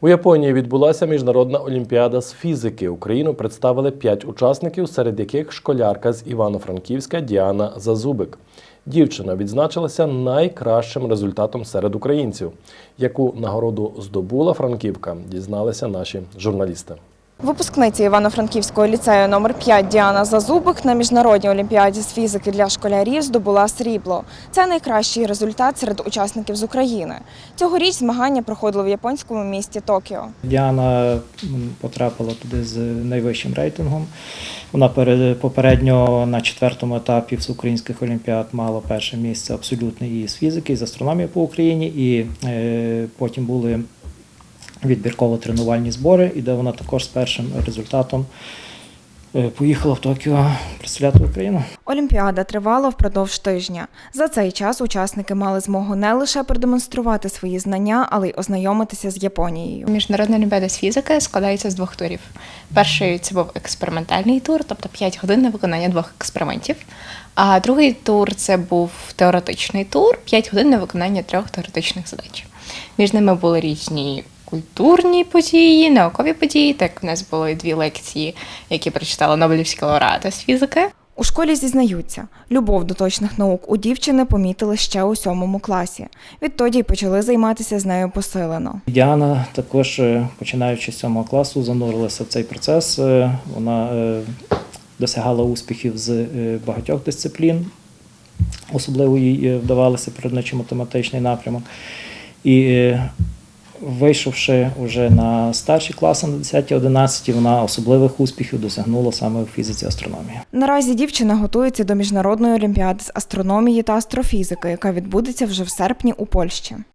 У Японії відбулася міжнародна олімпіада з фізики. Україну представили п'ять учасників, серед яких школярка з Івано-Франківська Діана Зазубик. Дівчина відзначилася найкращим результатом серед українців. Яку нагороду здобула Франківка, дізналися наші журналісти. Випускниця Івано-Франківського ліцею номер 5 Діана Зазубик на міжнародній олімпіаді з фізики для школярів здобула срібло. Це найкращий результат серед учасників з України. Цьогоріч змагання проходили в японському місті Токіо. Діана потрапила туди з найвищим рейтингом. Вона пере- попередньо на четвертому етапі всеукраїнських олімпіад мала перше місце абсолютно і з фізики, і з астрономії по Україні. І е, потім були відбірково-тренувальні збори, і де вона також з першим результатом е, поїхала в Токіо представляти Україну. Олімпіада тривала впродовж тижня. За цей час учасники мали змогу не лише продемонструвати свої знання, але й ознайомитися з Японією. Міжнародна олімпіада з фізики складається з двох турів. Перший це був експериментальний тур, тобто 5 годин на виконання двох експериментів. А другий тур це був теоретичний тур, 5 годин на виконання трьох теоретичних задач. Між ними були різні культурні події, наукові події. Так в нас були дві лекції, які прочитала Нобелівська лауреата з фізики. У школі зізнаються, любов до точних наук у дівчини помітили ще у сьомому класі. Відтоді й почали займатися з нею посилено. Діана також, е, починаючи з сьомого класу, занурилася в цей процес. Е, Вона е, досягала успіхів з багатьох дисциплін, особливо їй вдавалося природничо математичний напрямок. І вийшовши вже на старші класи, на 10-11, вона особливих успіхів досягнула саме у фізиці астрономії. Наразі дівчина готується до міжнародної олімпіади з астрономії та астрофізики, яка відбудеться вже в серпні у Польщі.